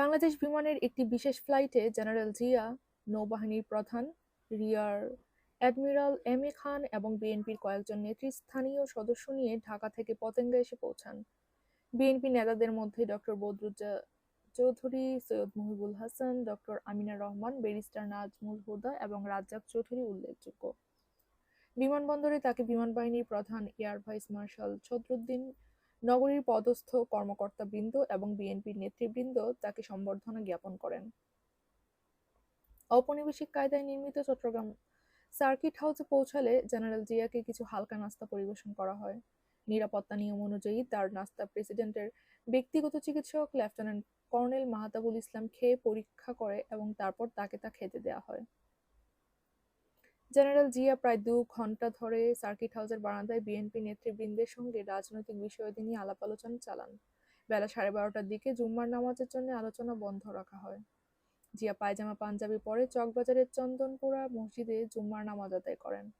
বাংলাদেশ বিমানের একটি বিশেষ ফ্লাইটে জেনারেল জিয়া, নৌবাহিনীর প্রধান রিয়ার অ্যাডমিরাল এম এ খান এবং বিএনপির কয়েকজন নেতৃস্থানীয় সদস্য নিয়ে ঢাকা থেকে পতেঙ্গা এসে পৌঁছান। বিএনপি নেতাদের মধ্যে doctor Badruzza Chowdhury, Syed Muhibul Hasan, doctor Amina Rahman, barrister Nazmul Huda এবং রাজ্জাক চৌধুরী উল্লেখযোগ্য। বিমানবন্দরে তাকে বিমান বাহিনীর প্রধান এয়ার ভাইস মার্শাল ছদরুদ্দিন, নগরীর পদস্থ কর্মকর্তাবৃন্দ এবং বিএনপির নেতৃবৃন্দ তাকে সম্বর্ধনা জ্ঞাপন করেন। ঔপনিবেশিক কায়দায় নির্মিত চট্টগ্রাম সার্কিট হাউসে পৌঁছালে জেনারেল জিয়াকে কিছু হালকা নাস্তা পরিবেশন করা হয়। নিরাপত্তা নিয়ম অনুযায়ী তার নাস্তা প্রেসিডেন্টের ব্যক্তিগত চিকিৎসক লেফটেন্যান্ট কর্নেল মাহতাবুল ইসলাম খেয়ে পরীক্ষা করে এবং তারপর তাকে তা খেতে দেয়া হয়। জেনারেল জিয়া প্রায় দু ঘণ্টা ধরে সার্কিট হাউসের বারান্দায় বিএনপি নেতৃবৃন্দের সঙ্গে রাজনৈতিক বিষয়াদি নিয়ে আলাপ-আলোচনা চালান। বেলা সাড়ে বারোটার দিকে জুম্মার নামাজের জন্য আলোচনা বন্ধ রাখা হয়। জিয়া পায়জামা, পাঞ্জাবি পরে চকবাজারের চন্দনপুরা মসজিদে জুম্মার নামাজ আদায় করেন।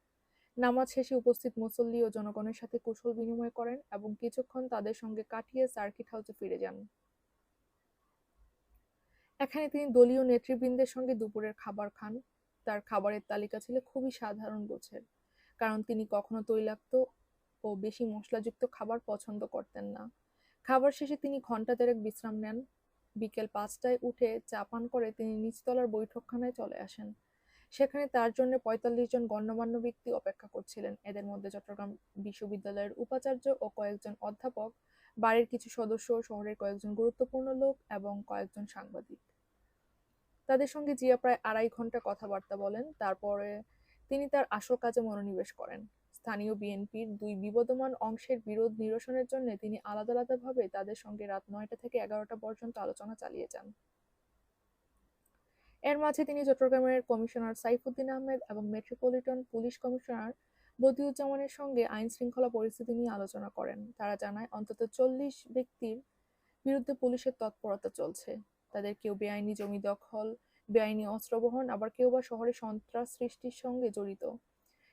নামাজ শেষে উপস্থিত মুসল্লি ও জনগণের সাথে কুশল বিনিময় করেন এবং কিছুক্ষণ তাদের সঙ্গে কাটিয়ে সার্কিট হাউসে ফিরে যান। এখানে তিনি দলীয় নেতৃবৃন্দের সঙ্গে দুপুরের খাবার খান। তার খাবারের তালিকা ছিল খুবই সাধারণ গোছের, কারণ তিনি কখনো তৈলাক্ত ও বেশি মশলাযুক্ত খাবার পছন্দ করতেন না। খাবার শেষে তিনি ঘণ্টা দেড়েক বিশ্রাম নেন। বিকেল পাঁচটায় উঠে চা পান করে তিনি নিচতলার বৈঠকখানায় চলে আসেন। সেখানে তার জন্য পঁয়তাল্লিশ জন গণ্যমান্য ব্যক্তি অপেক্ষা করছিলেন, এদের মধ্যে চট্টগ্রাম বিশ্ববিদ্যালয়ের উপাচার্য ও কয়েকজন অধ্যাপক, বাড়ির কিছু সদস্য, শহরের কয়েকজন গুরুত্বপূর্ণ লোক এবং কয়েকজন সাংবাদিক। তাদের সঙ্গে জিয়া প্রায় আড়াই ঘণ্টা কথাবার্তা বলেন, তারপরে তিনি তার আসল কাজে মনোনিবেশ করেন। স্থানীয় বিএনপির দুই বিবদমান অংশের বিরোধ নিরসনের জন্য তিনি আলাদা আলাদাভাবে তাদের সঙ্গে রাত নয়টা থেকে এগারোটা পর্যন্ত আলোচনা চালিয়ে যান। এর মাঝে তিনি চট্টগ্রামের কমিশনার সাইফুদ্দিন আহমেদ এবং মেট্রোপলিটন পুলিশ কমিশনার বদিউজ্জামানের সঙ্গে আইন শৃঙ্খলা পরিস্থিতি নিয়ে আলোচনা করেন। তারা জানায়, অন্তত চল্লিশ ব্যক্তির বিরুদ্ধে পুলিশের তৎপরতা চলছে। তাদের কেউ বেআইনি জমি দখল, বেআইনি অস্ত্র বহন, আবার কেউ বা শহরে সন্ত্রাস সৃষ্টির সঙ্গে জড়িত।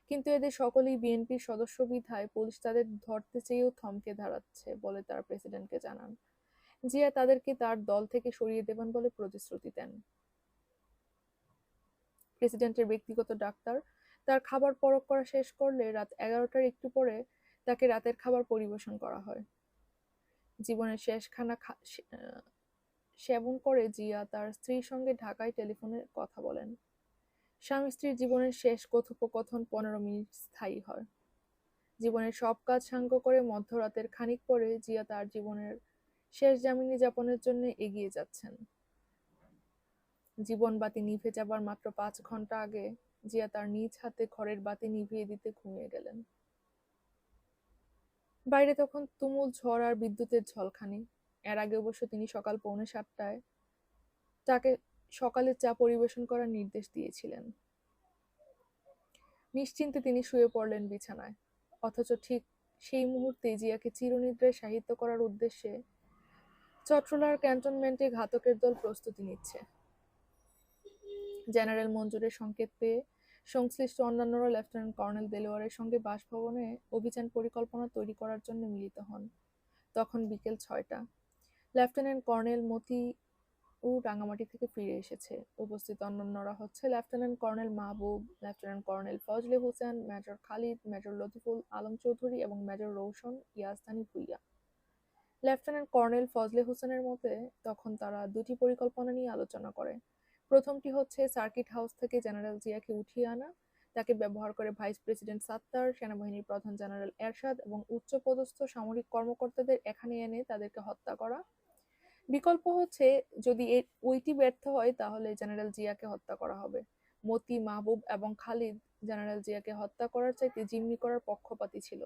কিন্তু এদের সকলেই বিএনপির সদস্য বিধায় পুলিশ তাদের ধরতে চেয়েও থমকে দাঁড়াচ্ছে বলে তারা প্রেসিডেন্টকে জানান। জিয়া তাদেরকে তার দল থেকে সরিয়ে দেবেন বলে প্রতিশ্রুতি দেন। প্রেসিডেন্টের ব্যক্তিগত ডাক্তার তার খাবার পরখ করা শেষ করলে রাত এগারোটার একটু পরে তাকে রাতের খাবার পরিবেশন করা হয়। জীবনের শেষ খানা সেবন করে জিয়া তার স্ত্রীর সঙ্গে ঢাকায় টেলিফোনে কথা বলেন। স্বামী-স্ত্রীর জীবনের শেষ কথোপকথন পনেরো মিনিট স্থায়ী হয়। জীবনের সব কাজ সাঙ্গ করে মধ্যরাতের খানিক পরে জিয়া তার জীবনের শেষ জামিনী যাপনের জন্য এগিয়ে যাচ্ছেন। জীবনবাতি নিভে যাবার মাত্র পাঁচ ঘণ্টা আগে জিয়া তার নিজ হাতে ঘরের বাতি নিভিয়ে দিতে ঘুমিয়ে গেলেন। বাইরে তখন তুমুল ঝড় আর বিদ্যুতের ঝলকানি। এর আগে অবশ্য তিনি সকাল পৌনে সাতটায় তাকে সকালের চা পরিবেশন করার নির্দেশ দিয়েছিলেন। নিশ্চিন্তে তিনি শুয়ে পড়লেন বিছানায়। অথচ ঠিক সেই মুহূর্তে জিয়াকে চিরনিদ্রায় সাহিত্য করার উদ্দেশ্যে চট্টলার ক্যান্টনমেন্টে ঘাতকের দল প্রস্তুতি নিচ্ছে। জেনারেল মঞ্জুরের সংকেত পেয়ে সংশ্লিষ্ট অন্যান্যরা লেফটেন্যান্ট কর্নেল দেলোয়ারের সঙ্গে বাসভবনে অভিযান পরিকল্পনা তৈরি করার জন্য মিলিত হন। তখন বিকেল ছয়টা। লেফটেন্যান্ট কর্নেল মতিউর রাঙামাটি থেকে ফিরে এসেছে। উপস্থিত অন্যান্যরা হচ্ছে lieutenant colonel Mahbub, lieutenant colonel Fazle Hossain, major Khalid, major Latiful Alam Chowdhury এবং major Roushan Yazdani Bhuiyan. Lieutenant colonel Fazle হোসেনের মতে, তখন তারা দুটি পরিকল্পনা নিয়ে আলোচনা করে। প্রথমটি হচ্ছে সার্কিট হাউস থেকে জেনারেল জিয়াকে উঠিয়ে আনা, তাকে ব্যবহার করে ভাইস প্রেসিডেন্ট সাত্তার, সেনাবাহিনীর প্রধান জেনারেল এরশাদ এবং উচ্চপদস্থ সামরিক কর্মকর্তাদের এখানে এনে তাদেরকে হত্যা করা। বিকল্প হচ্ছে, যদি ওইটি ব্যর্থ হয় তাহলে জেনারেল জিয়াকে হত্যা করা হবে। মতি, মাহবুব এবং খালিদ জেনারেল জিয়াকে হত্যা করার চাইতে জিম্মি করার পক্ষপাতী ছিল।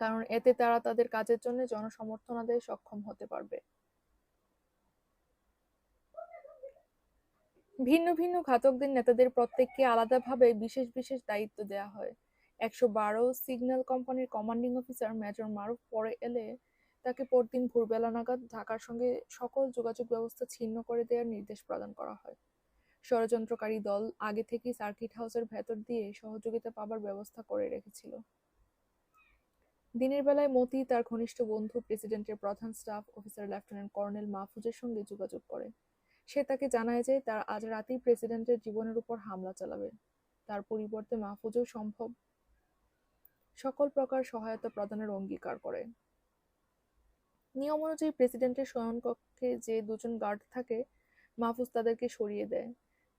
কারণ এতে তারা তাদের কাজের জন্য জনসমর্থন আদায়ে সক্ষম হতে পারবে। ভিন্ন ভিন্ন ঘাতকদের নেতাদের প্রত্যেককে আলাদাভাবে বিশেষ বিশেষ দায়িত্ব দেয়া হয়। একশো বারো সিগন্যাল কোম্পানির কমান্ডিং অফিসার মেজর মারুফ পরে এলে তাকে পরদিন ভোরবেলা নাগাদ ঢাকার সঙ্গে সকল যোগাযোগ ব্যবস্থা ছিন্ন করে দেওয়ার নির্দেশ প্রদান করা হয়। ষড়যন্ত্রকারী দল আগে থেকেই সার্কিট হাউসের ভেতর দিয়ে সহযোগিতা পাবার ব্যবস্থা করে রেখেছিল। দিনের বেলায় মতি তার ঘনিষ্ঠ বন্ধু, প্রেসিডেন্টের প্রধান স্টাফ, অফিসার লেফটেন্যান্ট কর্নেল মাহফুজের সঙ্গে যোগাযোগ করে সে তাকে জানায় যে তার আজ রাতেই প্রেসিডেন্টের জীবনের উপর হামলা চালাবে তার পরিবর্তে মাহফুজও সম্ভব সকল প্রকার সহায়তা প্রদানের অঙ্গীকার করে নিয়ম অনুযায়ী প্রেসিডেন্টের শয়নকক্ষে যে দুজন গার্ড থাকে, মাহফুজ তাদেরকে সরিয়ে দেয়।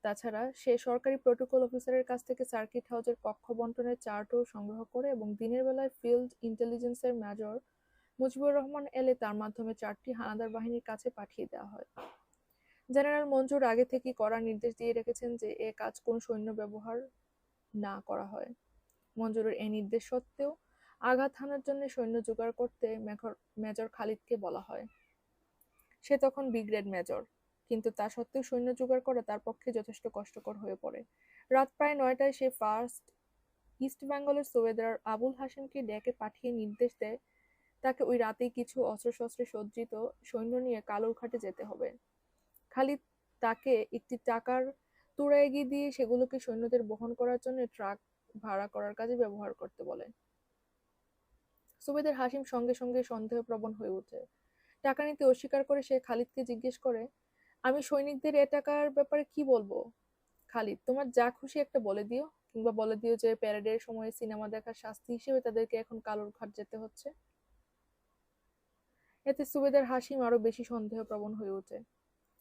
তাছাড়া সে সরকারি প্রোটোকল অফিসারের কাছ থেকে সার্কিট হাউসের কক্ষ বন্টনের চার্টও সংগ্রহ করে এবং দিনের বেলায় ফিল্ড ইন্টেলিজেন্সের মেজর মুজিবুর রহমান এলে তার মাধ্যমে চারটি হানাদার বাহিনীর কাছে পাঠিয়ে দেওয়া হয়। জেনারেল মঞ্জুর আগে থেকেই কড়া নির্দেশ দিয়ে রেখেছেন যে এ কাজ কোন সৈন্য ব্যবহার না করা হয়। মঞ্জুরের এই নির্দেশ সত্ত্বেও আঘাত হানার জন্য সৈন্য জোগাড় করতে মেঘর, মেজর খালিদকে বলা হয়। সে তখন ব্রিগেড মেজর, কিন্তু তা সত্ত্বেও সৈন্য জোগাড় করা তার পক্ষে যথেষ্ট কষ্টকর হয়ে পড়ে। রাত প্রায় নয়টায় সে ফার্স্ট ইস্ট বেঙ্গলের সুবেদার আবুল হাসেমকে ডেকে পাঠিয়ে নির্দেশ দেয়, তাকে ওই রাতেই কিছু অস্ত্রশস্ত্রে সজ্জিত সৈন্য নিয়ে কালুরঘাটে যেতে হবে। খালিদ তাকে একটি টাকার তোড়া এগিয়ে দিয়ে সেগুলোকে সৈন্যদের বহন করার জন্য ট্রাক ভাড়া করার কাজে ব্যবহার করতে বলে। সুবেদের হাসিম সঙ্গে সঙ্গে সন্দেহপ্রবণ হয়ে ওঠে। টাকা নিতে অস্বীকার করে সে খালিদকে জিজ্ঞেস করে, আমি সৈনিকদের এ টাকার ব্যাপারে কি বলব? খালিদ, তোমার যা খুশি একটা বলে দিও, কিংবা বলে দিও যে প্যারেডের সময় সিনেমা দেখার শাস্তি হিসেবে তাদেরকে এখন কালোর ঘাট যেতে হচ্ছে। এতে সুবেদার হাসিম আরও বেশি সন্দেহ প্রবণ হয়ে ওঠে।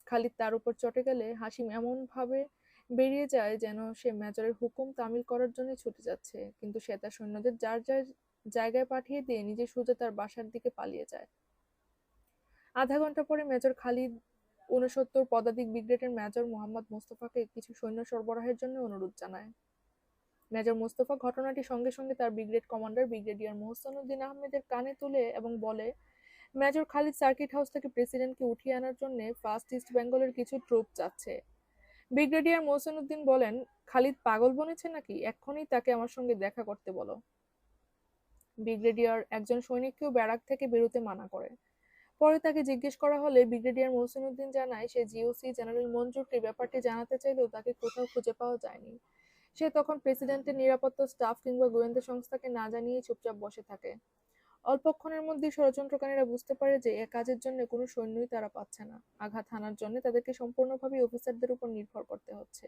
খালিদ তার উপর চটে গেলে হাসিম এমন ভাবে বেরিয়ে যায় যেন সে মেজরের হুকুম তামিল করার জন্য ছুটে যাচ্ছে, কিন্তু সে তার সৈন্যদের যার যার জায়গায় পাঠিয়ে দিয়ে নিজে সোজা তার বাসার দিকে পালিয়ে যায়। আধা ঘণ্টা পরে মেজর খালিদ ঊনসত্তর পদাতিক ব্রিগেডের মেজর মোহাম্মদ মোস্তফাকে কিছু সৈন্য সরবরাহের জন্য অনুরোধ জানায়। মেজর মোস্তফা ঘটনাটি সঙ্গে সঙ্গে তার brigade commander brigadier Mohsen Uddin আহমেদের কানে তুলে এবং বলে, মেজর খালিদ সার্কিট হাউস থেকে প্রেসিডেন্টকে উঠিয়ে আনার জন্য ফার্স্ট ইস্ট বেঙ্গলের কিছু ট্রুপ যাচ্ছে ব্রিগেডিয়ার মোহসেন উদ্দিন বলেন, খালিদ পাগল বনেছে নাকি? এক্ষুনি তাকে আমার সঙ্গে দেখা করতে বলো। ব্রিগেডিয়ার একজন সৈনিককেও ব্যারাক থেকে বেরোতে মানা করে। পরে তাকে জিজ্ঞেস করা হলে ব্রিগেডিয়ার মোহসেন উদ্দিন জানায়, সে জিওসি জেনারেল মঞ্জুরকে ব্যাপারটি জানাতে চাইলেও তাকে কোথাও খুঁজে পাওয়া যায়নি। সে তখন প্রেসিডেন্টের নিরাপত্তা স্টাফ কিংবা গোয়েন্দা সংস্থাকে না জানিয়ে চুপচাপ বসে থাকে। অল্পক্ষণের মধ্যেই ষড়যন্ত্রকারীরা বুঝতে পারে যে এ কাজের জন্য কোনো সৈন্যই তারা পাচ্ছে না। আঘাত হানার জন্য তাদেরকে সম্পূর্ণভাবে অফিসারদের উপর নির্ভর করতে হচ্ছে।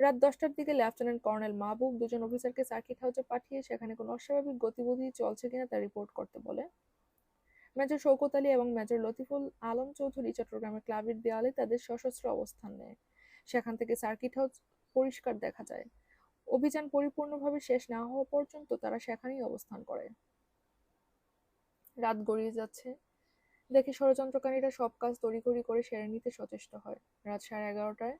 রাত দশটার দিকে লেফটেন্যান্ট কর্নেল মাহবুব দুজন অফিসারকে সার্কিট হাউসে পাঠিয়ে সেখানে কোনো অস্বাভাবিক গতিবিধি চলছে কিনা তা রিপোর্ট করতে বলে। মেজর শৌকত আলী এবং মেজর লতিফুল আলম চৌধুরী চট্টগ্রামের ক্লাবের দেয়ালে তাদের সশস্ত্র অবস্থান নেয়। সেখান থেকে সার্কিট হাউস পরিষ্কার দেখা যায়। অভিযান পরিপূর্ণভাবে শেষ না হওয়া পর্যন্ত তারা সেখানেই অবস্থান করে। রাত গড়িয়ে যাচ্ছে। দেখে ষড়যন্ত্রকারীরা সব কাজ তড়িঘড়ি করে সেরে নিতে সচেষ্ট হয়। রাত সাড়ে এগারোটায়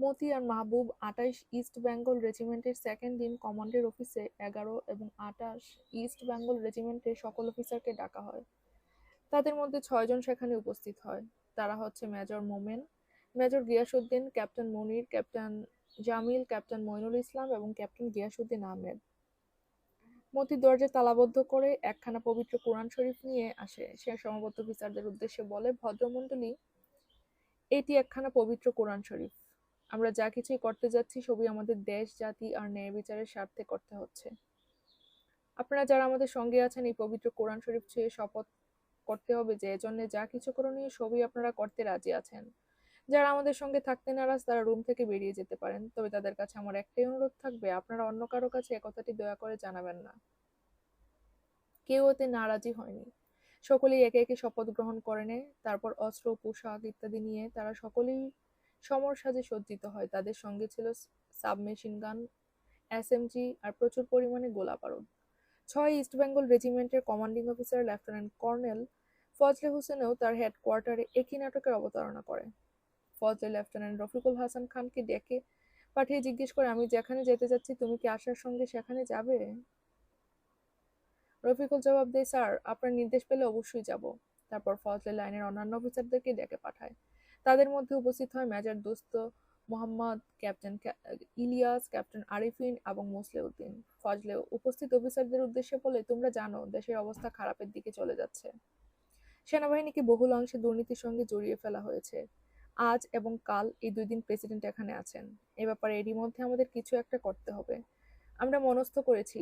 মতি আর মাহবুব আটাইশ ইস্ট বেঙ্গল রেজিমেন্টের সেকেন্ড ইন কমান্ডের অফিসে এগারো এবং আটাশ ইস্ট বেঙ্গল রেজিমেন্টের সকল অফিসারকে ডাকা হয়। তাদের মধ্যে ছয়জন সেখানে উপস্থিত হয়। তারা হচ্ছে major Momen major Giasuddin captain Monir captain Jamil captain Mainul Islam এবং ক্যাপ্টেন গিয়াসুদ্দিন আহমেদ। মতি দরজা তালাবদ্ধ করে একখানা পবিত্র কোরআন শরীফ নিয়ে আসে। সে সমাবদ্ধ অফিসারদের উদ্দেশ্যে বলে, ভদ্রমণ্ডলী, এটি একখানা পবিত্র কোরআন শরীফ। আমরা যা কিছুই করতে যাচ্ছি, সবই আমাদের দেশ, জাতি আর ন্যায় বিচারের স্বার্থে করতে হচ্ছে। আপনারা যারা আমাদের সঙ্গে আছেন, এই পবিত্র কোরআন শরীফ ছুঁয়ে শপথ করতে হবে যে এজন্য যা কিছু করণীয়, সবই আপনারা করতে রাজি আছেন। যারা আমাদের সঙ্গে থাকতে নারাজ, তারা রুম থেকে বেরিয়ে যেতে পারেন। তবে তাদের কাছে আমার একটাই অনুরোধ থাকবে, আপনারা অন্য কারও কাছে একথাটি দয়া করে জানাবেন না। কেউ ওতে নারাজি হয়নি। সকলেই একে একে শপথ গ্রহণ করে নেয়, তারপর অস্ত্র, পোশাক ইত্যাদি নিয়ে তারা সকলেই সমর সাজে সজ্জিত হয়। তাদের সঙ্গে ছিল সাবমেশিন গান এসএমজি আর প্রচুর পরিমাণে গোলা বারুদ ছয় East Bengal রেজিমেন্টের commanding officer lieutenant colonel Fazle হোসেনও তার হেডকোয়ার্টারে একই নাটকের অবতারণা করে ফজলে লেফটেন্যান্ট রফিকুল হাসান খানকে ডেকে পাঠিয়ে জিজ্ঞেস করে, আমি যেখানে যেতে যাচ্ছি, তুমি কি আসার সঙ্গে সেখানে যাবে? রফিকুল জবাব দেয়, স্যার, আপনার নির্দেশ পেলে অবশ্যই যাব। তারপর ফজলে লাইনের অন্যান্য অফিসারদেরকে ডেকে পাঠায়। তাদের মধ্যে উপস্থিত হয় major Dost Mohammad, captain Ilias, captain Arifin এবং উদ্দিন ফজলে। উপস্থিত অফিসারদের উদ্দেশ্যে বলে, তোমরা জানো, দেশের অবস্থা খারাপের দিকে চলে যাচ্ছে। সেনাবাহিনীকে বহুল অংশে দুর্নীতির সঙ্গে জড়িয়ে ফেলা হয়েছে। আজ এবং কাল এই দুই দিন প্রেসিডেন্ট এখানে আছেন। এ ব্যাপারে এরই মধ্যে আমাদের কিছু একটা করতে হবে। আমরা মনস্থ করেছি।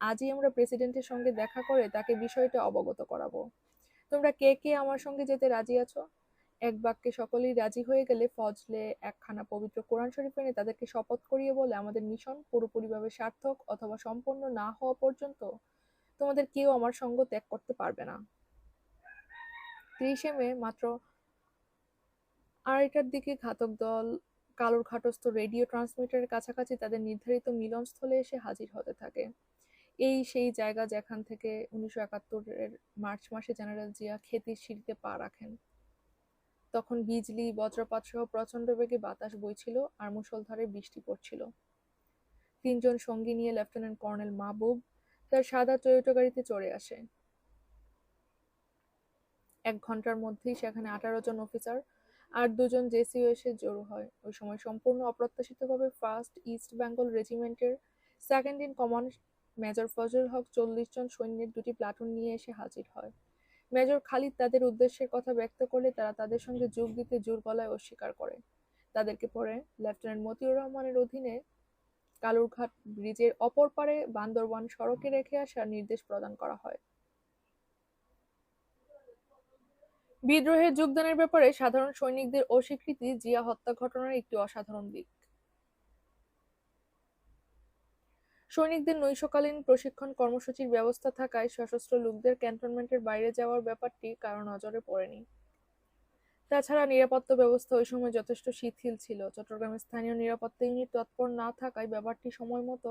আজই আমরা প্রেসিডেন্টের সঙ্গে দেখা করে তাকে বিষয়টা অবগত করাবো। তোমরা কে কে আমার সঙ্গে যেতে রাজি আছো? এক বাক্যে সকলেই রাজি হয়ে গেলে ফজলে একখানা পবিত্র কোরআন শরীফ এনে তাদেরকে শপথ করিয়ে বলে, আমাদের মিশন পুরোপুরিভাবে সার্থক অথবা সম্পন্ন না হওয়া পর্যন্ত তোমাদের কেউ আমার সঙ্গ ত্যাগ করতে পারবে না। ত্রিশে মে মাত্র আড়াইটার দিকে ঘাতক দল কালোর ঘাটস্থ রেডিও ট্রান্সমিটারের কাছাকাছি তাদের নির্ধারিত মিলনস্থলে এসে হাজির হতে থাকে। এই সেই জায়গা যেখান থেকে উনিশশো একাত্তরের মার্চ মাসে জেনারেল জিয়া খেতির সিঁড়িতে পা রাখেন। তখন বিজলি, বজ্রপাত সহ প্রচণ্ড বেগে বাতাস বইছিল আর মুষলধারে বৃষ্টি পড়ছিল। তিনজন সঙ্গী নিয়ে লেফটেন্যান্ট কর্নেল মাহবুব তার সাদা টয়োটো গাড়িতে চড়ে আসে। এক ঘণ্টার মধ্যেই সেখানে আঠারো জন অফিসার আর দুজন জেসিও এসে জড়ো হয়। ওই সময় সম্পূর্ণ অপ্রত্যাশিতভাবে first East Bengal রেজিমেন্টের second in command major Fazal Haque চল্লিশ জন সৈন্যের দুটি প্লাটুন নিয়ে এসে হাজির হয়। মেজর খালিদ তাদের উদ্দেশ্যের কথা ব্যক্ত করলে তারা তাদের সঙ্গে যোগ দিতে জোর গলায় অস্বীকার করে। তাদেরকে পরে লেফটেন্যান্ট মতিউর রহমানের অধীনে কালুরঘাট ব্রিজের অপর পারে বান্দরবান সড়কে রেখে আসার নির্দেশ প্রদান করা হয়। বিদ্রোহে যোগদানের ব্যাপারে সাধারণ সৈনিকদের অস্বীকৃতি, জিয়া হত্যা ঘটনার একটি অসাধারণ দিক। সৈনিকদের নৈশকালীন প্রশিক্ষণ কর্মসূচির ব্যবস্থা থাকায় সশস্ত্র লোকদের ক্যান্টনমেন্টের বাইরে যাওয়ার ব্যাপারটি কারও নজরে পড়েনি। তাছাড়া নিরাপত্তা ব্যবস্থা ওই সময় যথেষ্ট শিথিল ছিল। চট্টগ্রামের স্থানীয় নিরাপত্তা ইউনিট তৎপর না থাকায় ব্যাপারটি সময় মতো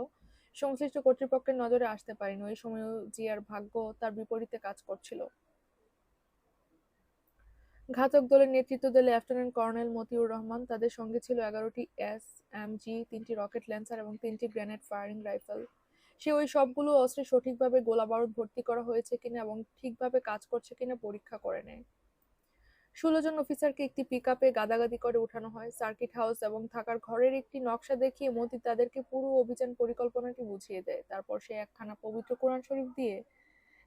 সংশ্লিষ্ট কর্তৃপক্ষের নজরে আসতে পারেনি। ওই সময় জিয়ার ভাগ্য তার বিপরীতে কাজ করছিল। ঘাতক দলের নেতৃত্ব দেয় লেফটেন্যান্ট কর্নেল মতিউর রহমান, তাদের সঙ্গে ছিল এগারোটি এস এম জি তিনটি রকেট ল্যান্সার এবং তিনটি গ্রেনেড ফায়ারিং রাইফেল। সে ওই সবগুলো অস্ত্রে সঠিকভাবে গোলা বারুদ ভর্তি করা হয়েছে কিনা এবং ঠিকভাবে কাজ করছে কিনা পরীক্ষা করে নেয়। ষোলো জন অফিসারকে একটি পিক আপে গাদাগাদি করে উঠানো হয়। সার্কিট হাউস এবং থাকার ঘরের একটি নকশা দেখিয়ে মতি তাদেরকে পুরো অভিযান পরিকল্পনাটি বুঝিয়ে দেয়। তারপর সে একখানা পবিত্র কোরআন শরীফ দিয়ে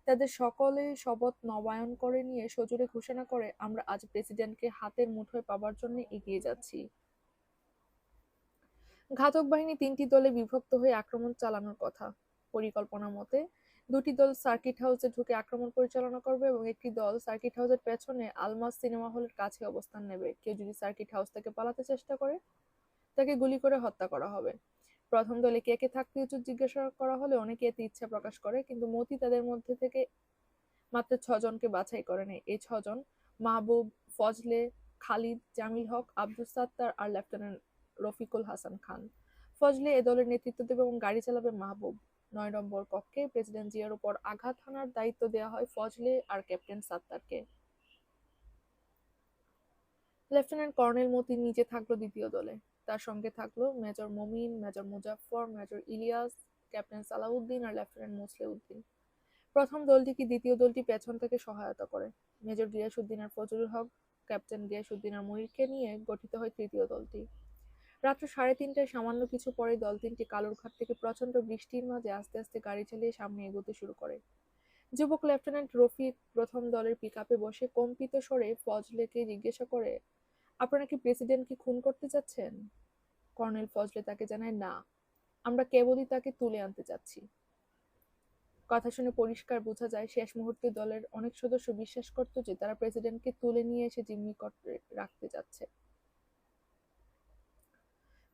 তাদের সকলে শপথ নবায়ন করে নিয়ে সজোরে ঘোষণা করে আমরা আজ প্রেসিডেন্টকে হাতের মুঠোয় পাবার জন্য এগিয়ে যাচ্ছি। ঘাতক বাহিনী তিনটি দলে বিভক্ত হয়ে আক্রমণ চালানোর কথা। পরিকল্পনা মতে, দুটি দল সার্কিট হাউসে ঢুকে আক্রমণ পরিচালনা করবে এবং একটি দল সার্কিট হাউসের পেছনে আলমাস সিনেমা হলের কাছে অবস্থান নেবে। কেউ যদি সার্কিট হাউস থেকে পালাতে চেষ্টা করে, তাকে গুলি করে হত্যা করা হবে। প্রথম দলে কে কে থাকতে উচিত জিজ্ঞাসা করা হলে অনেকে এতে ইচ্ছা প্রকাশ করে, কিন্তু মতি তাদের মধ্যে থেকে মাত্র ছজনকে বাছাই করে নেয়। এই ছজন মাহবুব ফজলে, খালিদ, জামিল হক আব্দুল সাত্তার আর লেফটেন্যান্ট রফিকুল হাসান খান। ফজলে এ দলের নেতৃত্ব দেবে এবং গাড়ি চালাবে মাহবুব। নয় নম্বর কক্ষে প্রেসিডেন্ট জিয়ার উপর আঘাত হানার দায়িত্ব দেওয়া হয় ফজলে আর ক্যাপ্টেন সাত্তারকে। লেফটেন্যান্ট কর্নেল মতি নিজে থাকল দ্বিতীয় দলে। তার সঙ্গে থাকল major Momin, major Muzaffar, major Ilias, captain Salauddin আর লেফটেন্যান্ট মোসলে উদ্দিন প্রথম দলটিকে দ্বিতীয় দলটি পেছন থেকে সহায়তা করে? মেজর গিয়াসুদ্দিন আর ফজলুল হক, ক্যাপ্টেন গিয়াসুদ্দিন আর মনিরকে নিয়ে গঠিত হয় তৃতীয় দলটি। রাত্র সাড়ে তিনটায় সামান্য কিছু পরে দল তিনটি কালুরঘাট থেকে প্রচণ্ড বৃষ্টির মাঝে আস্তে আস্তে গাড়ি চালিয়ে সামনে এগোতে শুরু করে। যুবক লেফটেন্যান্ট রফিক প্রথম দলের পিক বসে কম্পিত স্বরে ফজলেকে জিজ্ঞাসা করে আপনারা কি প্রেসিডেন্টকে খুন করতে চাচ্ছেন কর্নেল ফজলে তাকে জানায়, না, আমরা কেবলই তাকে তুলে আনতে চাচ্ছি কথা শুনে পরিষ্কার বোঝা যায়, শেষ মুহূর্তে দলের অনেক সদস্য বিশ্বাস করত যে তারা প্রেসিডেন্টকে তুলে নিয়ে এসে জিম্মি করতে রাখতে যাচ্ছে।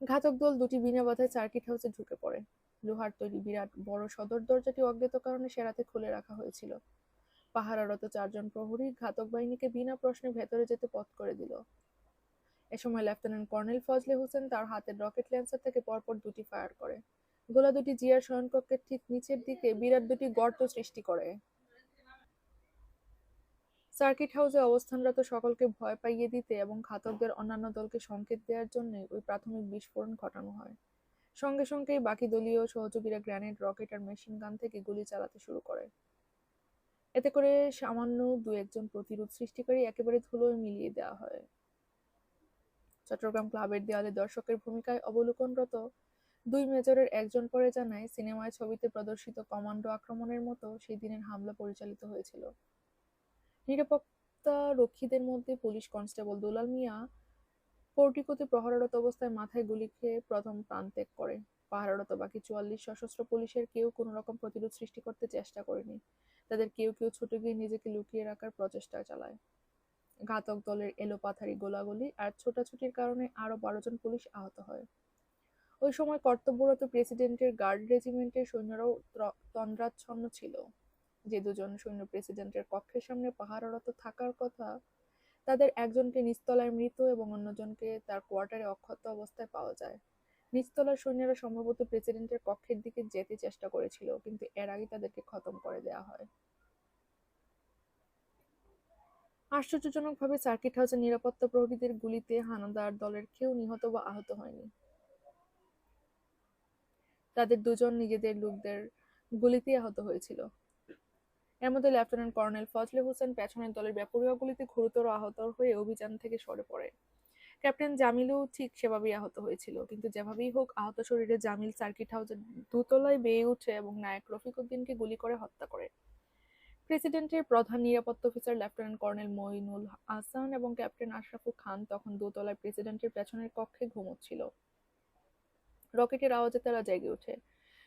ঘাতক দল দুটি বিনা বাধায় সার্কিট হাউসে ঢুকে পড়ে। লোহার তৈরি বিরাট বড় সদর দরজাটি অজ্ঞাত কারণে সেরাতে খুলে রাখা হয়েছিল। পাহারারত চারজন প্রহরী ঘাতক বাহিনীকে বিনা প্রশ্নে ভেতরে যেতে পথ করে দিল। এ সময় লেফটেন্যান্ট কর্নেল ফজলে হোসেন তার হাতের রকেট ল্যান্সার থেকে পরপর দুটি ফায়ার করে। গোলা দুটি জিয়ার শয়নকক্ষের ঠিক নিচের দিকে বিরাট দুটি গর্ত সৃষ্টি করে। সার্কিট হাউসে অবস্থানরত সকলকে ভয় পাইয়ে দিতে এবং ঘাতকদের অন্যান্য দলকে সংকেত দেওয়ার জন্য ওই প্রাথমিক বিস্ফোরণ ঘটানো হয়। সঙ্গে সঙ্গেই বাকি দলীয় সহযোগীরা গ্র্যানেড রকেট আর মেশিন গান থেকে গুলি চালাতে শুরু করে। এতে করে সামান্য দু একজন প্রতিরোধ সৃষ্টিকারী একেবারে ধুলোয় মিলিয়ে দেওয়া হয়। চট্টগ্রাম ক্লাবের দেয়ালে দর্শকের ভূমিকায় অবলোকনরত দুই মেজরের একজন পরে জানায়, সিনেমায় ছবিতে প্রদর্শিত কমান্ডো আক্রমণের মতো সেই দিনের হামলা পরিচালিত হয়েছিল। নিরাপত্তা রক্ষীদের মধ্যে পুলিশ কনস্টেবল দুলাল মিয়া পোর্টিকোতে প্রহরারত অবস্থায় মাথায় গুলি খেয়ে প্রথম প্রাণ ত্যাগ করে পাহারারত বাকি চুয়াল্লিশ সশস্ত্র পুলিশের কেউ কোনো রকম প্রতিরোধ সৃষ্টি করতে চেষ্টা করেনি। তাদের কেউ কেউ ছুটে গিয়ে নিজেকে লুকিয়ে রাখার প্রচেষ্টা চালায়। ঘাতক দলের এলোপাথারি গোলাগুলি আর ছোটাছুটির কারণে আরও বারো জন পুলিশ আহত হয়। ওই সময় কর্তব্যরত প্রেসিডেন্টের গার্ড রেজিমেন্টের সৈন্যরাও তন্দ্রাচ্ছন্ন ছিল। যে দুজন সৈন্য প্রেসিডেন্টের কক্ষের সামনে পাহারারত থাকার কথা, তাদের একজনকে নিচতলায় মৃত এবং অন্যজনকে তার কোয়ার্টারে অক্ষত অবস্থায় পাওয়া যায়। নিচতলার সৈন্যরা সম্ভবত প্রেসিডেন্টের কক্ষের দিকে যেতে চেষ্টা করেছিল, কিন্তু এর আগে তাদেরকে খতম করে দেওয়া হয়। আশ্চর্যজনকভাবে সার্কিট হাউসের নিরাপত্তা প্রহরীদের গুলিতে হানাদার দলের কেউ নিহত বা আহত হয়নি। তাদের দুজন নিজেদের লোকদের গুলিতে আহত হয়েছিল। এর মধ্যে লেফটেন্যান্ট কর্নেল ফজলে হোসেন পেছনের দলের ব্যাপরীয় গুলিতে গুরুতর আহত হয়ে অভিযান থেকে সরে পড়ে। ক্যাপ্টেন জামিলও ঠিক সেভাবেই আহত হয়েছিল, কিন্তু যেভাবেই হোক আহত শরীরে জামিল সার্কিট হাউসের দুতলায় বেয়ে উঠে এবং নায়ক রফিক উদ্দিনকে গুলি করে হত্যা করে। প্রেসিডেন্টের প্রধান নিরাপত্তা officer lieutenant colonel Mainul Hasan এবং ক্যাপ্টেন আশরাফুল খান তখন দোতলায় প্রেসিডেন্টের পেছনের কক্ষে ঘুমোচ্ছিল। রকেটের আওয়াজে তারা জেগে ওঠে।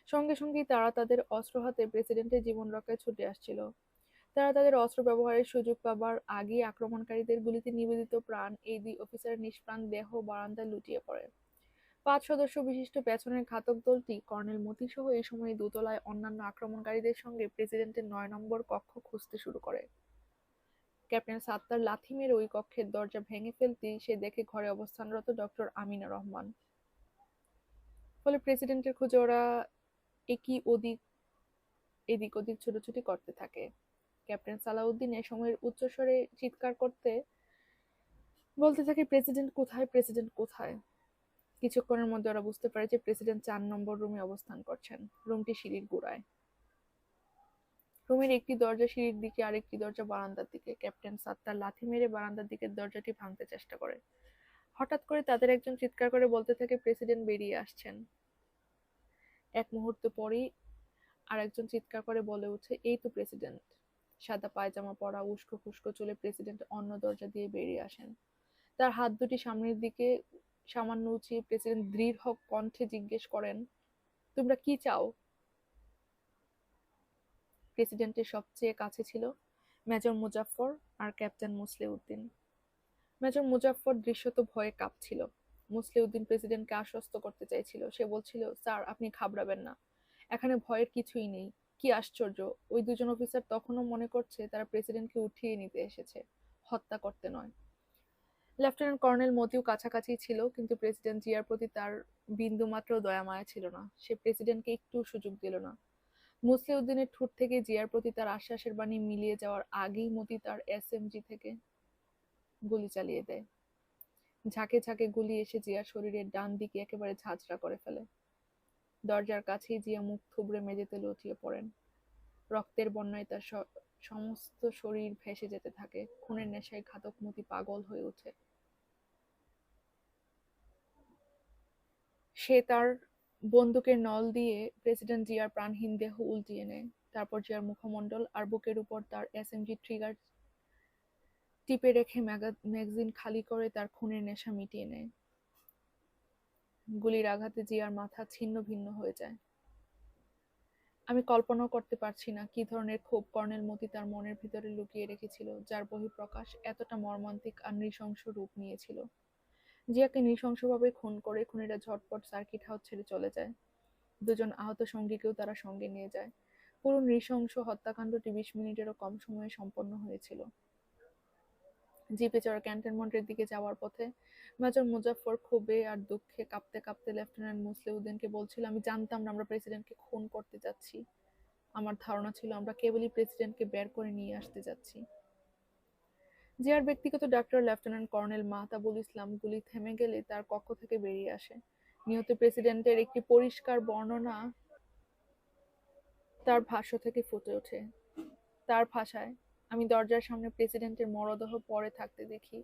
সঙ্গে সঙ্গেই তারা তাদের অস্ত্র হাতে প্রেসিডেন্টের জীবন রক্ষায় ছুটে আসছিল। তারা তাদের অস্ত্র ব্যবহারের সুযোগ পাবার আগেই আক্রমণকারীদের গুলিতে নিবেদিত প্রাণ এই দুই অফিসারের নিষ্প্রাণ দেহ বারান্দায় লুটিয়ে পড়ে। পাঁচ সদস্য বিশিষ্ট পেছনের ঘাতক দলটি কর্নেল মতি সহ এই সময় দোতলায় অন্যান্য আক্রমণকারীদের সঙ্গে প্রেসিডেন্টের নয় নম্বর কক্ষ খুঁজতে শুরু করে। ক্যাপ্টেন সাত্তার লাথি মেরে ওই কক্ষের দরজা ভেঙে ফেলতেই সে দেখে ঘরে অবস্থানরত ডক্টর আমিনা রহমান। ফলে প্রেসিডেন্টের খুঁজে ওরা একই ওদিক, এদিক ওদিক ছোটাছুটি করতে থাকে। ক্যাপ্টেন সালাউদ্দিন এ সময়ের উচ্চস্বরে চিৎকার করতে বলতে থাকে, প্রেসিডেন্ট কোথায়? প্রেসিডেন্ট কোথায়? কিছুক্ষণের মধ্যে ওরা বুঝতে পারে যে প্রেসিডেন্ট চার নম্বর রুমে অবস্থান করছেন, রুমটি সিঁড়ির গোড়ায়। রুমের একটি দরজা সিঁড়ির দিকে, আরেকটি দরজা বারান্দার দিকে। ক্যাপ্টেন সাত্তার লাথি মেরে বারান্দার দিকের দরজাটি ভাঙতে চেষ্টা করে। হঠাৎ করে তাদের একজন চিৎকার করে বলতে থাকে, প্রেসিডেন্ট বেরিয়ে আসছেন। এক মুহূর্ত পরেই আর একজন চিৎকার করে বলে ওঠে, এই তো প্রেসিডেন্ট। সাদা পায়জামা পরা উস্কো খুস্কো চলে প্রেসিডেন্ট অন্য দরজা দিয়ে বেরিয়ে আসেন। তার হাত দুটি সামনের দিকে সামান্য উঁচিয়ে প্রেসিডেন্ট দৃঢ় কণ্ঠে জিজ্ঞেস করেন, তোমরা কি চাও? প্রেসিডেন্টের সবচেয়ে কাছে ছিল মেজর মুজাফফর আর ক্যাপ্টেন মুসলিউদ্দিন। মেজর মুজাফফর দৃশ্যত ভয়ে কাঁপছিল। মুসলিউদ্দিন প্রেসিডেন্টকে আশ্বস্ত করতে চাইছিল। সে বলছিল, স্যার, আপনি ঘাবড়াবেন না। এখানে ভয়ের কিছুই নেই। কি আশ্চর্য! ওই দুজন অফিসার তখনও মনে করছে তারা প্রেসিডেন্টকে উঠিয়ে নিতে এসেছে। হত্যা করতে নয়। লেফটেন্যান্ট কর্নেল মতিও কাছাকাছি ছিল, কিন্তু প্রেসিডেন্ট জিয়ার প্রতি তার বিন্দু মাত্র দয়া মায়া ছিল না। সে প্রেসিডেন্টকে একটু সুযোগ দিল না। মুসলিউদ্দিনের ঠোঁট থেকে জিয়ার প্রতি তার আশ্বাসের বাণী মিলিয়ে যাওয়ার আগেই মতি তার এসএমজি থেকে গুলি চালিয়ে দেয়। ঝাঁকে ঝাঁকে গুলি এসে জিয়ার শরীরের ডান দিকে একেবারে ঝাঁঝরা করে ফেলে। দরজার কাছেই জিয়া মুখ থুবড়ে মেঝেতে লুটিয়ে পড়েন। রক্তের বন্যায় তার সমস্ত শরীর ভেসে যেতে থাকে। খুনের নেশায় ঘাতক মতি পাগল হয়ে ওঠে। সে তার বন্দুকের নল দিয়ে প্রেসিডেন্ট জিয়ার প্রাণহীন দেহ উল্টিয়ে নেয়। তারপর জিয়ার মুখমণ্ডল আর বুকের উপর তার এসএমজি ট্রিগার টিপে রেখে ম্যাগা- ম্যাগাজিন খালি করে তার খুনের নেশা মিটিয়ে নেয়। গুলির আঘাতে জিয়ার মাথা ছিন্ন ভিন্ন হয়ে যায়। আমি কল্পনাও করতে পারছি না কি ধরনের ক্ষোভ কর্নেল মতি তার মনের ভিতরে লুকিয়ে রেখেছিল, যার বহিঃপ্রকাশ এতটা মর্মান্তিক আর নৃশংস রূপ নিয়েছিল। জিয়াকে নৃশংসভাবে খুন করে খুনিরা ঝটপট সার্কিট হাউস ছেড়ে চলে যায়। দুজন আহত সঙ্গীকেও তারা সঙ্গে নিয়ে যায়। পুরো নৃশংস হত্যাকাণ্ডটি বিশ মিনিটেরও কম সময়ে সম্পন্ন হয়েছিল। জিপে চড়া ক্যান্টনমেন্টের দিকে যাওয়ার পথে মেজর মুজাফফর ক্ষোভে আর দুঃখে কাঁপতে কাঁপতে লেফটেন্যান্ট মুসলিউদ্দিনকে বলছিল, আমি জানতাম না আমরা প্রেসিডেন্টকে খুন করতে যাচ্ছি। আমার ধারণা ছিল আমরা কেবলই প্রেসিডেন্টকে বের করে নিয়ে আসতে যাচ্ছি। জিয়ার ব্যক্তিগত doctor lieutenant colonel Mahtabul Islam গুলি থেমে গেলে তার কক্ষ থেকে বেরিয়ে আসে। নিহত প্রেসিডেন্টের একটি পরিষ্কার বর্ণনা তার ভাষ্য থেকে ফুটে ওঠে। তার ভাষায়, আমি দরজার সামনে প্রেসিডেন্টের মরদেহ পরে থাকতে দেখি।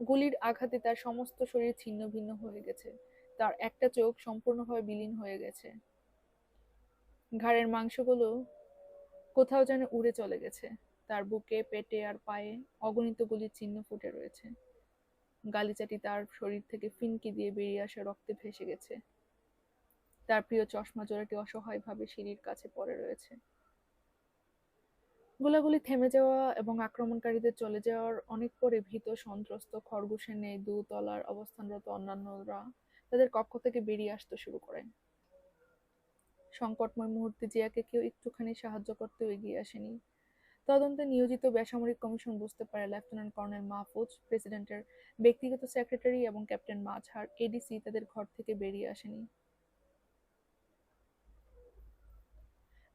গুলির আঘাতে তার সমস্ত শরীর ছিন্ন ভিন্ন হয়ে গেছে। তার একটা চোখ সম্পূর্ণভাবে বিলীন হয়ে গেছে। ঘাড়ের মাংসগুলো কোথাও যেন উড়ে চলে গেছে। তার বুকে, পেটে আর পায়ে অগণিত গুলির চিহ্ন ফুটে রয়েছে। গালিচাটি তার শরীর থেকে ফিনকি দিয়ে বেরিয়ে আসা রক্তে ভেসে গেছে। তার প্রিয় চশমা জোড়াটি অসহায়ভাবে সিঁড়ির কাছে পড়ে রয়েছে। গোলাগুলি থেমে যাওয়া এবং আক্রমণকারীদের চলে যাওয়ার অনেক পরে ভীত, সন্ত্রস্ত খরগোশের নেই দু-তলার অবস্থানরত অন্যান্যরা তাদের কক্ষ থেকে বেরিয়ে আসতে শুরু করেন। সংকটময় মুহূর্তে জিয়াকে কেউ একটুখানি সাহায্য করতেও এগিয়ে আসেনি। তদন্তে নিয়োজিত বেসামরিক কমিশন বুঝতে পারে লেফটেন্যান্ট কর্নেল মাহফুজ, প্রেসিডেন্টের ব্যক্তিগত সেক্রেটারি এবং ক্যাপ্টেন মাঝহার এডিসি তাদের ঘর থেকে বেরিয়ে আসেনি।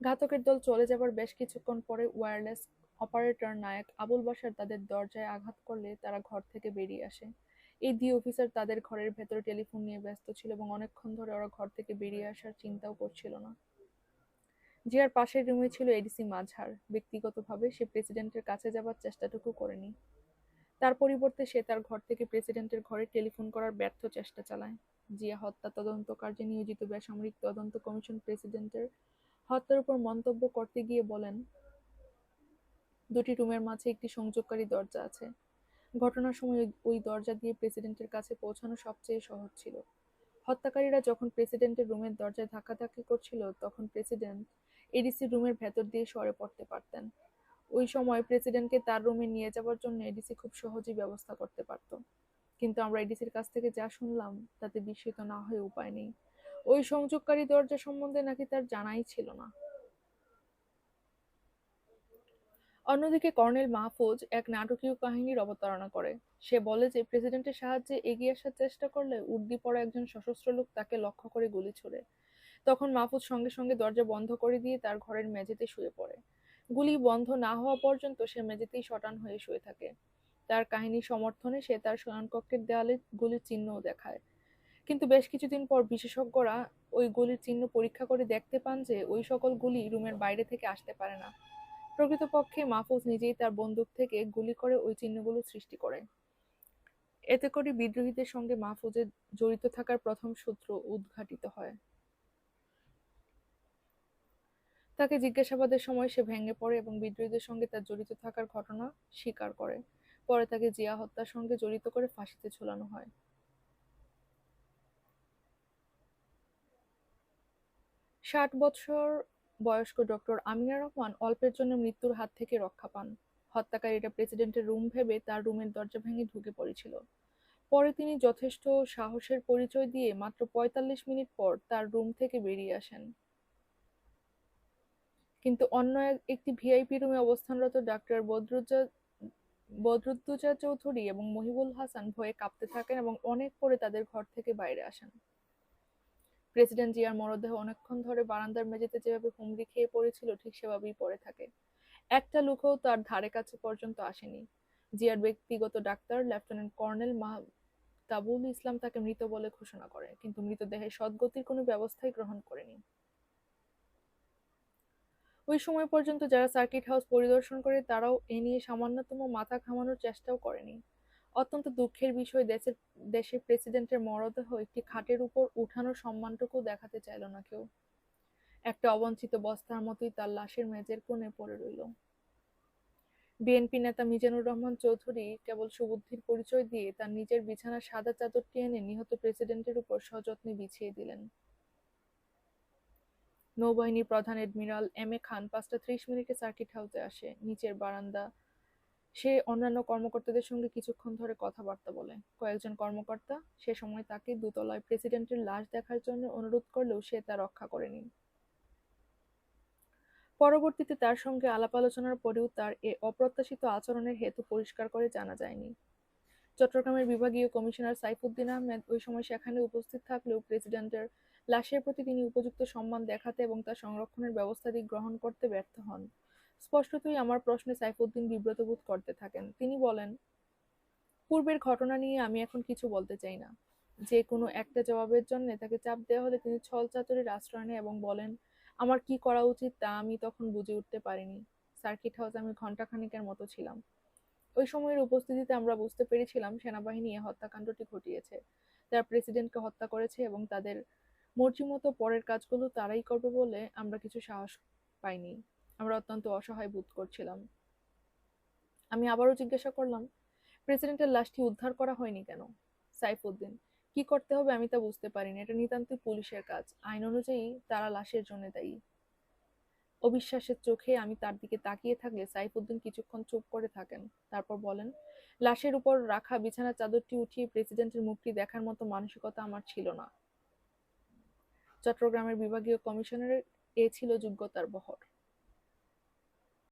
ঘাতকের দল চলে যাবার বেশ কিছুক্ষণ পরে ওয়্যারলেস অপারেটর নায়ক আবুল বাসার তাদের দরজায় আঘাত করলে তারা ঘর থেকে বেরিয়ে আসে। এই দুই অফিসার তাদের ঘরের ভেতরে টেলিফোন নিয়ে ব্যস্ত ছিল এবং অনেকক্ষণ ধরে ওরা ঘর থেকে বেরিয়ে আসার চিন্তাও করছিল না। জিয়ার পাশের রুমে ছিল এডিসি মাঝহার। ব্যক্তিগতভাবে সে প্রেসিডেন্টের কাছে যাবার চেষ্টাটুকু করেনি। তার পরিবর্তে সে তার ঘর থেকে প্রেসিডেন্টের ঘরে টেলিফোন করার ব্যর্থ চেষ্টা চালায়। জিয়া হত্যা তদন্ত কার্যে নিয়োজিত বেসামরিক তদন্ত কমিশন প্রেসিডেন্টের হত্যার উপর মন্তব্য করতে গিয়ে বলেন, দুটি রুমের মাঝে একটি সংযোগকারী দরজা আছে। ঘটনার সময় ওই দরজা দিয়ে প্রেসিডেন্টের কাছে পৌঁছানো সবচেয়ে সহজ ছিল। হত্যাকারীরা যখন প্রেসিডেন্টের রুমের দরজায় ধাক্কাধাক্কি করছিল, তখন প্রেসিডেন্ট এডিসি রুমের ভেতর দিয়ে সরে পড়তে পারতেন। ওই সময় প্রেসিডেন্টকে তার রুমে নিয়ে যাওয়ার জন্য এডিসি খুব সহজেই ব্যবস্থা করতে পারত। কিন্তু আমরা এডিসির কাছ থেকে যা শুনলাম, তাতে বিস্মিত না হয়ে উপায় নেই। ওই সংযোগকারী দরজা সম্বন্ধে নাকি তার জানাই ছিল না। অন্যদিকে কর্নেল মাহফুজ এক নাটকীয় কাহিনীর অবতারণা করে। সে বলে যে, প্রেসিডেন্টের সাহায্যে এগিয়ে আসার চেষ্টা করলে উর্দি পড়া একজন সশস্ত্র লোক তাকে লক্ষ্য করে গুলি ছোড়ে। তখন মাহফুজ সঙ্গে সঙ্গে দরজা বন্ধ করে দিয়ে তার ঘরের মেঝেতে শুয়ে পড়ে। গুলি বন্ধ না হওয়া পর্যন্ত সে মেঝেতেই শটান হয়ে শুয়ে থাকে। তার কাহিনী সমর্থনে সে তার শয়নকক্ষের দেয়ালে গুলির চিহ্নও দেখায়। কিন্তু বেশ কিছুদিন পর বিশেষজ্ঞরা ওই গুলির চিহ্ন পরীক্ষা করে দেখতে পান যে ওই সকল গুলি রুমের বাইরে থেকে আসতে পারে না। প্রকৃতপক্ষে মাহফুজ নিজেই তার বন্দুক থেকে গুলি করে ওই চিহ্নগুলো সৃষ্টি করে। এতে করে বিদ্রোহীদের সঙ্গে মাহফুজের জড়িত থাকার প্রথম সূত্র উদ্ঘাটিত হয়। তাকে জিজ্ঞাসাবাদের সময় সে ভেঙে পড়ে এবং বিদ্রোহীদের সঙ্গে তার জড়িত থাকার ঘটনা স্বীকার করে। পরে তাকে জিয়া হত্যার সঙ্গে জড়িত করে ফাঁসিতে ঝোলানো হয়। ষাট বছর বয়স্ক ডক্টর আমিনা রহমান অল্পের জন্য মৃত্যুর হাত থেকে রক্ষা পান। হত্যাকারীরা প্রেসিডেন্টের রুম ভেবে তার রুমের দরজা ভেঙে ঢুকে পড়েছিল। পরে তিনি যথেষ্ট সাহসের পরিচয় দিয়ে মাত্র পঁয়তাল্লিশ মিনিট পর তার রুম থেকে বেরিয়ে আসেন। কিন্তু অন্য একটি ভিআইপি রুমে অবস্থানরত ডাক্তার বদরুদ্দুজা চৌধুরী এবং মহিবুল হাসান ভয়ে কাঁপতে থাকেন এবং অনেক পরে তাদের ঘর থেকে বাইরে আসেন। প্রেসিডেন্ট জিয়ার মরদেহ অনেকক্ষণ ধরে বারান্দার মেঝেতে যেভাবে হুমড়ি খেয়ে পড়েছিল, ঠিক সেভাবেই পড়ে থাকে। একটা লোকও তার ধারে কাছে পর্যন্ত আসেনি। জিয়ার ব্যক্তিগত ডাক্তার, লেফটেন্যান্ট কর্নেল তাবুল ইসলাম তাকে মৃত বলে ঘোষণা করে কিন্তু মৃতদেহের সদ্গতির কোনো ব্যবস্থাই গ্রহণ করেনি। ওই সময় পর্যন্ত যারা সার্কিট হাউস পরিদর্শন করে, তারাও এ নিয়ে সামান্যতম মাথা ঘামানোর চেষ্টাও করেনি। অত্যন্ত দুঃখের বিষয়, দেশের দেশের প্রেসিডেন্টের মরদেহ একটি খাটের উপর উঠানোর সম্মানটুকু দেখাতে চাইল না কেউ। একটা অবঞ্চিত বস্তার মতোই তার লাশের মেজের কোণে পড়ে রইল। বিএনপি নেতা মিজানুর রহমান চৌধুরী কেবল সুবুদ্ধির পরিচয় দিয়ে তার নিজের বিছানার সাদা চাদরটি এনে নিহত প্রেসিডেন্টের উপর সযত্নে বিছিয়ে দিলেন। নৌবাহিনী প্রধান এডমিরাল এম এ খান পাঁচটা ত্রিশ মিনিটে সার্কিট হাউসে আসে। নিচের বারান্দা, সে অন্যান্য কর্মকর্তাদের সঙ্গে কিছুক্ষণ ধরে কথাবার্তা বলে। কয়েকজন কর্মকর্তা সে সময় তাকে দুতলায় প্রেসিডেন্টের লাশ দেখার জন্য অনুরোধ করলেও সে তা রক্ষা করেনি। পরবর্তীতে তার সঙ্গে আলাপ আলোচনার পরেও তার এ অপ্রত্যাশিত আচরণের হেতু পরিষ্কার করে জানা যায়নি। চট্টগ্রামের বিভাগীয় কমিশনার সাইফুদ্দিন আহমেদ ওই সময় সেখানে উপস্থিত থাকলেও প্রেসিডেন্টের লাশের প্রতি তিনি উপযুক্ত সম্মান দেখাতে এবং তার সংরক্ষণের ব্যবস্থাটি গ্রহণ করতে ব্যর্থ হন। স্পষ্টতই আমার প্রশ্নে সাইফুদ্দিন বিব্রত বোধ করতে থাকেন। তিনি বলেন, পূর্বের ঘটনা নিয়ে আমি এখন কিছু বলতে চাই না। যে কোনো একটা জবাবের জন্য তাকে চাপ দেওয়া হলে তিনি ছল চাতুরির আশ্রয় নেয় এবং বলেন, আমার কি করা উচিত তা আমি তখন বুঝে উঠতে পারিনি। সার্কিট হাউসে আমি ঘন্টাখানিকের মতো ছিলাম। ওই সময়ের উপস্থিতিতে আমরা বুঝতে পেরেছিলাম সেনাবাহিনী এ হত্যাকাণ্ডটি ঘটিয়েছে। তারা প্রেসিডেন্টকে হত্যা করেছে এবং তাদের মর্জি মতো পরের কাজগুলো তারাই করবে বলে আমরা কিছু সাহস পাইনি। আমরা অত্যন্ত অসহায় বোধ করছিলাম। আমি আবারও জিজ্ঞাসা করলাম, প্রেসিডেন্টের লাশটি উদ্ধার করা হয়নি কেন? সাইফুদ্দিন, কি করতে হবে আমি তা বুঝতে পারিনি। এটা নিতান্তই পুলিশের কাজ। আইন অনুযায়ী তারা লাশের জন্য দায়ী। অবিশ্বাসের চোখে আমি তার দিকে তাকিয়ে থাকলে সাইফুদ্দিন কিছুক্ষণ চুপ করে থাকেন। তারপর বলেন, লাশের উপর রাখা বিছানার চাদরটি উঠিয়ে প্রেসিডেন্টের মুখটি দেখার মতো মানসিকতা আমার ছিল না। চট্টগ্রামের বিভাগীয় কমিশনারের এ ছিল যোগ্যতার বহর।